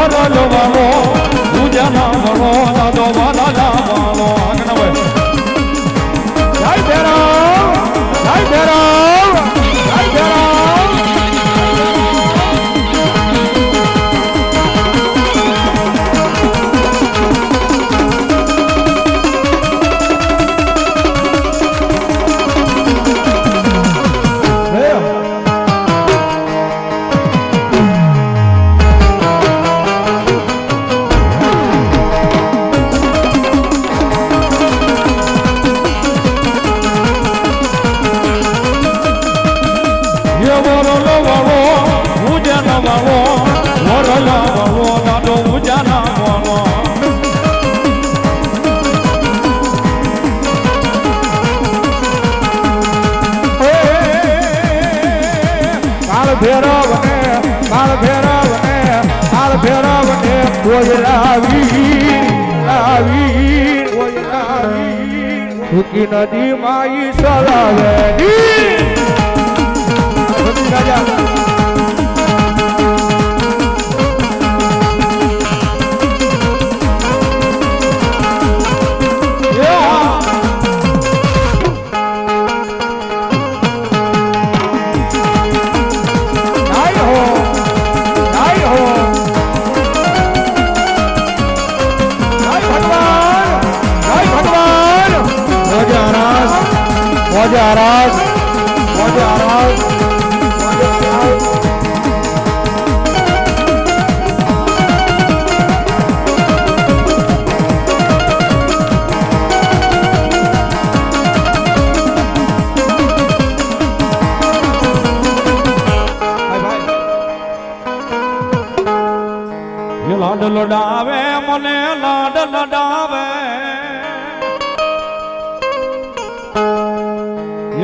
সরল মামো। કાળ ભેરવ ને કાળ ભેરવને કાળ ભેરવ ને કોઈ લાવી લાવી કોઈ લાવી. સુખી નદી માઈ સલાવે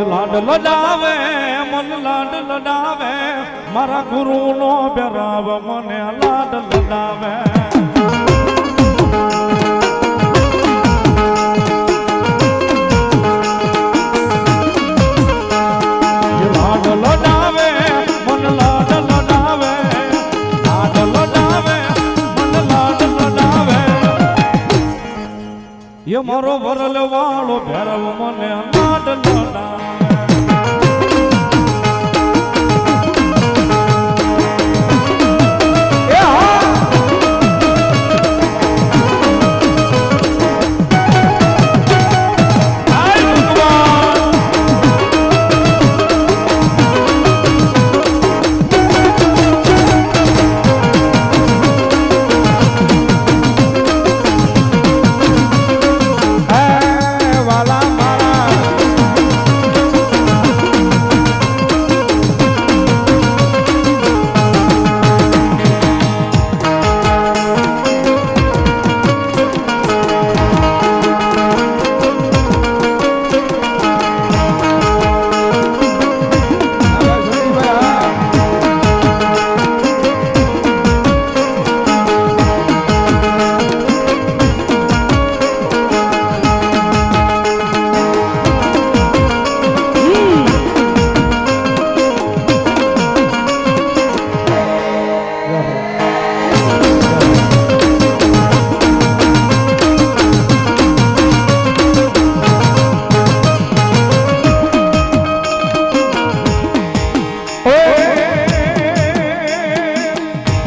લાડ લડાવે મન લાડ લડાવે મારા ગુરુ નો બેરાવ મને લાડ લડાવે.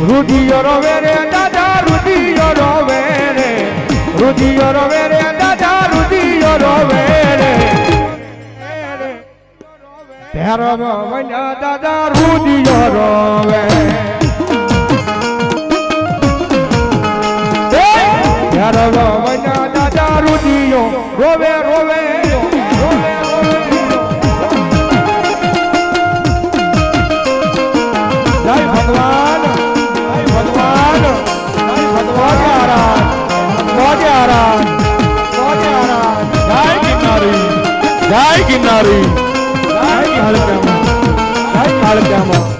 રુધિયો રવે રે દાદા રુધિયો રવે રે રુધિયો રવે રે દાદા રુધિયો રવે રે ભેરવ વન્યા દાદા રુધિયો રવે. ભેરવ વન્યા દાદા રુધિયો રોવે રોવે. જય કાળકામાં. કાળકામાં.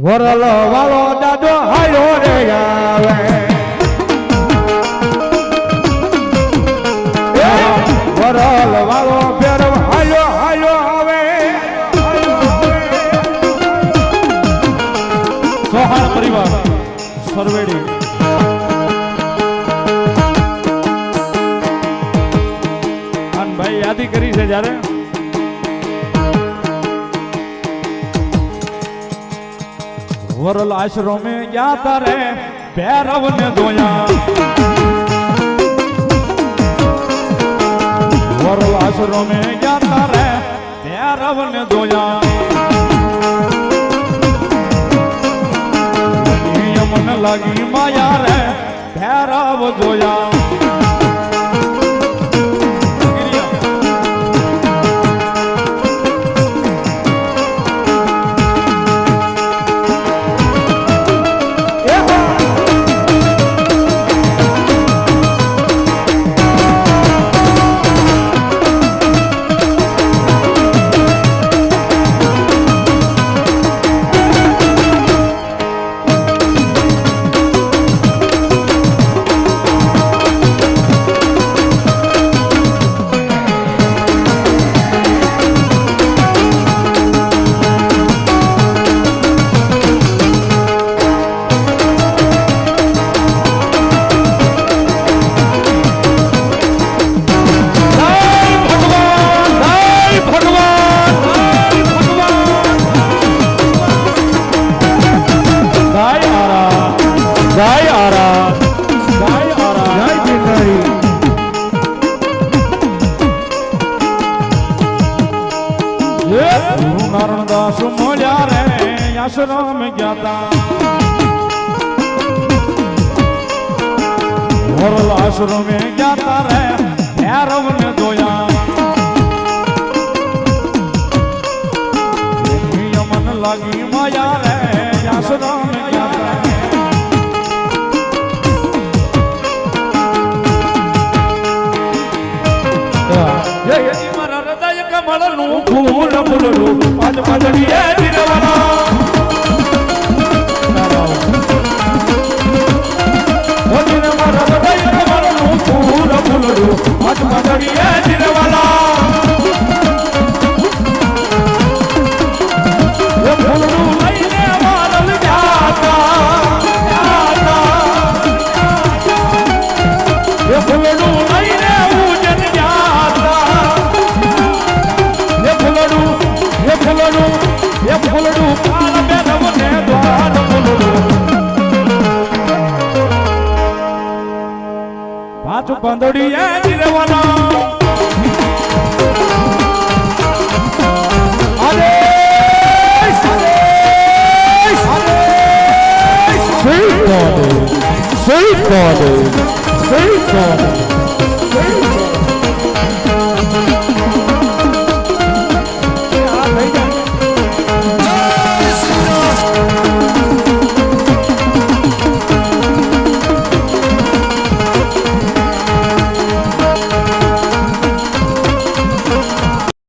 વરલ વાળો દાદો હાયો રે આવે એ વરલ વાળો ભેરવ હાયો હાયો આવે સોહાણ પરિવાર સરવેડી અન ભાઈ યાદી કરી છે જ્યારે વરલ આશ્રમે ગયા તારે ભૈરવ ને જોયા વરલ આશ્રમે ગયા તારે ભૈરવ ને જોયા મને લાગી માયા રે ભૈરવ જય દાસ મોલ્યા રે આશ્રમ ગયા તા. આશ્રમે ગયા તારે ભૈરવ કમળનું ફૂલ ફૂલડું પાંચ પાંચડીએ પાછું પાંદડી એ જીરવાના Sweet God, sweet God, sweet God.